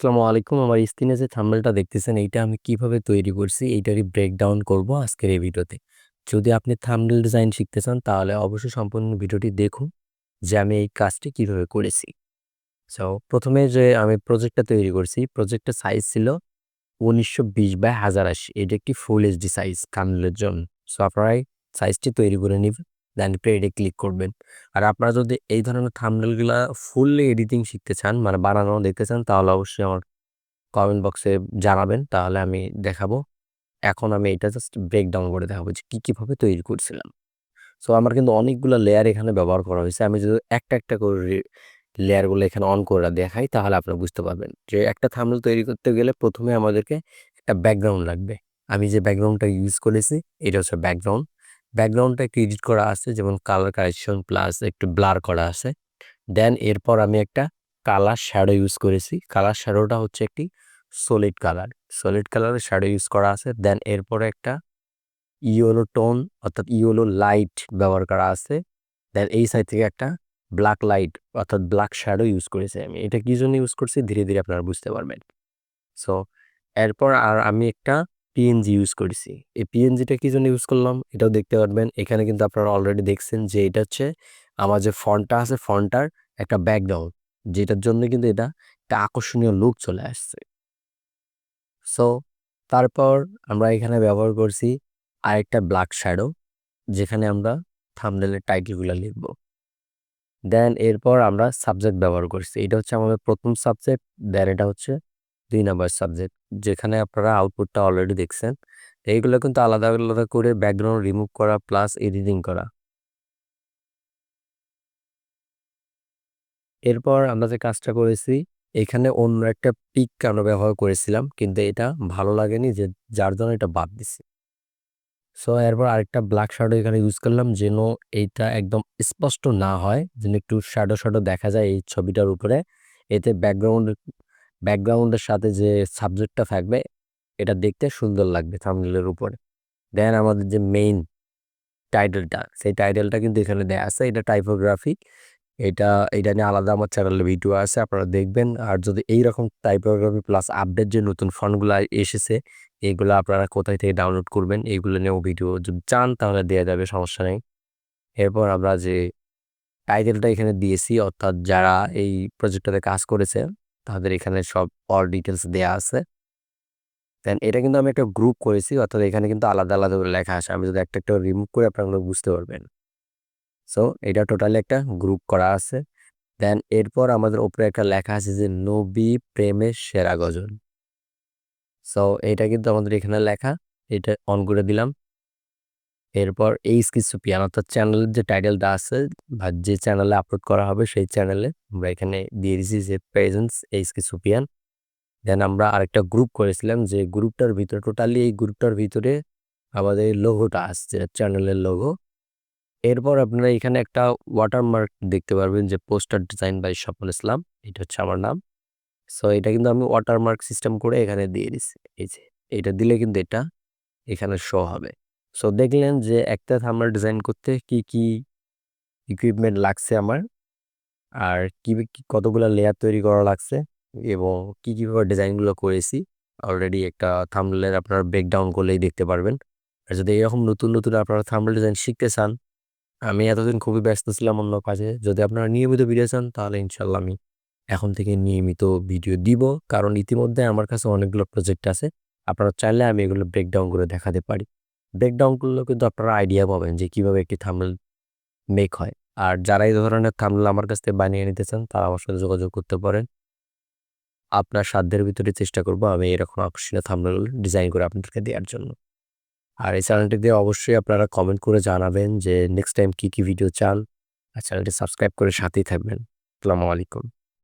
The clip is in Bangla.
আসসালামু আলাইকুম। আমার স্ক্রিনে যে থাম্বনেলটা দেখতেছেন, এইটা আমি কীভাবে তৈরি করছি, এইটারই ব্রেকডাউন করব আজকের এই ভিডিওতে। যদি আপনি থাম্বনেল ডিজাইন শিখতে চান, তাহলে অবশ্যই সম্পূর্ণ ভিডিওটি দেখুন যে আমি এই কাজটি কীভাবে করেছি। সো প্রথমে যে আমি প্রজেক্টটা তৈরি করছি প্রজেক্টের সাইজ ছিল 1920 বাই 1080 এটা একটি ফুল এইচডি সাইজ থাম্বনেলের জন্য। সো আপনারা এই সাইজটি তৈরি করে নিবেন দেন পেডে ক্লিক করবেন। আর আপনারা যদি এই ধরনের থাম্বনেলগুলা ফুললি এডিটিং শিখতে চান মানে বানানো দেখতে চান তাহলে অবশ্যই আমার কমেন্ট বক্সে জানাবেন তাহলে আমি দেখাবো। এখন আমি এটা জাস্ট ব্রেকডাউন করে দেখাবো যে কী, কীভাবে তৈরি করছিলাম। সো আমার কিন্তু অনেকগুলো লেয়ার এখানে ব্যবহার করা হয়েছে। আমি যদি একটা, একটা করে লেয়ারগুলো এখানে অন করে দেখাই তাহলে আপনারা বুঝতে পারবেন যে একটা থাম্বনেল তৈরি করতে গেলে প্রথমে আমাদেরকে একটা ব্যাকগ্রাউন্ড লাগবে। আমি যে ব্যাকগ্রাউন্ডটা ইউজ করেছি এটা হচ্ছে ব্যাকগ্রাউন্ড। ব্যাকগ্রাউন্ডটা একটু এডিট করা আছে যেমন কালার কারেকশন প্লাস একটু ব্লার করা আছে। দেন এরপর আমি একটা কালার শ্যাডো ইউজ করেছি। কালার শ্যাডোটা হচ্ছে একটি সলিড কালার। সলিড কালারের শ্যাডো ইউজ করা আছে। দেন এরপরে একটা ইয়েলো টোন অর্থাৎ ইয়েলো লাইট ব্যবহার করা আছে। দেন এই সাইড থেকে একটা ব্ল্যাক লাইট অর্থাৎ ব্ল্যাক শ্যাডো ইউজ করেছি আমি। এটা কী জন্য ইউজ করছি ধীরে, ধীরে আপনারা বুঝতে পারবেন। সো এরপর আর আমি একটা পিএনজি ইউজ করেছি। এই পিএনজিটা কী জন্য ইউজ করলাম এটাও দেখতে পারবেন। এখানে কিন্তু আপনারা অলরেডি দেখছেন যে এটা হচ্ছে আমার যে ফন্টটা আছে ফন্টটার একটা ব্যাকগ্রাউন্ড যেটার জন্য কিন্তু এটা একটা আকর্ষণীয় লুক চলে আসছে। সো তারপর আমরা এখানে ব্যবহার করছি আরেকটা ব্ল্যাক শ্যাডো যেখানে আমরা থাম্বনেলের টাইটেলগুলো লিখব। দেন এরপর আমরা সাবজেক্ট ব্যবহার করছি। এটা হচ্ছে আমাদের প্রথম সাবজেক্ট দেন এটা হচ্ছে ২ নাম্বার সাবজেক্ট যেখানে আপনারা আউটপুটটা অলরেডি দেখছেন। এইগুলো কিন্তু আলাদা, আলাদা করে ব্যাকগ্রাউন্ড রিমুভ করা প্লাস এডিটিং করা। এরপর আমরা যে কাজটা করেছি এখানে অন্য একটা পিক আমরা ব্যবহার করেছিলাম কিন্তু এটা ভালো লাগেনি যে যার জন্য এটা বাদ দিছি। সো এরপর আরেকটা ব্ল্যাক শ্যাডো এখানে ইউজ করলাম যেন এইটা একদম স্পষ্ট না হয় যেন একটু শ্যাডো, শ্যাডো দেখা যায় এই ছবিটার উপরে। এতে ব্যাকগ্রাউন্ড ব্যাকগ্রাউন্ডের সাথে যে সাবজেক্টটা থাকবে, এটা দেখতে সুন্দর লাগবে থাম্বনেলের উপরে। দেন আমাদের যে মেইন টাইটেলটা সেই টাইটেলটা কিন্তু এখানে দেয়া আছে। এটা টাইপোগ্রাফি। এটা এটা নিয়ে আলাদা আমার চ্যানেলে ভিডিও আছে, আপনারা দেখবেন। আর যদি এইরকম টাইপোগ্রাফি প্লাস আপডেট যে নতুন ফন্টগুলা এসেছে, এগুলা আপনারা কোথায় থেকে ডাউনলোড করবেন, এগুলো নিয়েও ভিডিও যদি চান, তাহলে দেওয়া যাবে, সমস্যা নেই। এরপর আমরা যে টাইটেলটা এখানে দিয়েছি, অর্থাৎ যারা এই প্রজেক্টটাতে কাজ করেছে তাদের এখানে সব অল ডিটেলস দেয়া আছে। দেন এটা কিন্তু আমি একটা গ্রুপ করেছি অর্থাৎ এখানে কিন্তু আলাদা, আলাদা করে লেখা আছে। আমি যদি একটা, একটা রিমুভ করি আপনারা বুঝতে পারবেন। সো এটা টোটালি একটা গ্রুপ করা আছে। দেন এরপর আমাদের উপরে একটা লেখা আছে যে নবী প্রেমের সেরা গজল। সো এটা কিন্তু আমাদের এখানে লেখা। এটা অন করে দিলাম। এরপর এইচ কি সুফিয়ান অর্থাৎ চ্যানেলের যে টাইটেলটা আছে বা যে চ্যানেলে আপলোড করা হবে সেই চ্যানেলে আমরা এখানে দিয়ে দিছি যে প্রেজেন্স এইচ কি সুফিয়ান। দেন আমরা আরেকটা গ্রুপ করেছিলাম যে গ্রুপটার ভিতরে টোটালি এই গ্রুপটার ভিতরে আমাদের লোগোটা আসছে, চ্যানেলের লোগো। এরপর আপনারা এখানে একটা ওয়াটারমার্ক দেখতে পারবেন যে poster design by Swapan Islam. এটা হচ্ছে আমার নাম। সো এটা কিন্তু আমি ওয়াটারমার্ক সিস্টেম করে এখানে দিয়ে দিছি। এই যে, এটা দিলে কিন্তু এটা এখানে শো হবে। সো দেখলেন যে একটা থাম্বনেল ডিজাইন করতে কি, কি ইকুইপমেন্ট লাগছে আমার। আর কি, কতগুলো লেয়ার তৈরি করা লাগছে এবং কি, কীভাবে ডিজাইনগুলো করেছি। অলরেডি একটা থাম্বনেলের আপনার ব্রেকডাউন করলেই দেখতে পারবেন। আর যদি এরকম নতুন, নতুন আপনারা থাম্বনেল ডিজাইন শিখতে চান আমি এতদিন খুবই ব্যস্ত ছিলাম অন্য কাজে। যদি আপনারা নিয়মিত ভিডিও চান তাহলে ইনশাল্লাহ আমি এখন থেকে নিয়মিত ভিডিও দিব। কারণ ইতিমধ্যে আমার কাছে অনেকগুলো প্রজেক্ট আছে। আপনারা চাইলে আমি এগুলো ব্রেকডাউন করে দেখাতে পারি। ব্রেকডাউন করলেও কিন্তু আপনারা আইডিয়া পাবেন যে কীভাবে একটি থাম্বনেল মেক হয়। আর যারা এই ধরনের থাম্বনেল আমার কাছ থেকে বানিয়ে নিতে চান, তারা আমার সাথে যোগাযোগ করতে পারেন। আপনার সাধ্যের ভিতরে চেষ্টা করব আমি এরকম আকর্ষণীয় থাম্বনেল ডিজাইন করে আপনাদেরকে দেওয়ার জন্য। আর এই চ্যানেলটি দিয়ে অবশ্যই আপনারা কমেন্ট করে জানাবেন যে নেক্সট টাইম কী কী ভিডিও চান। আর চ্যানেলটি সাবস্ক্রাইব করে সাথেই থাকবেন। আসসালামু আলাইকুম।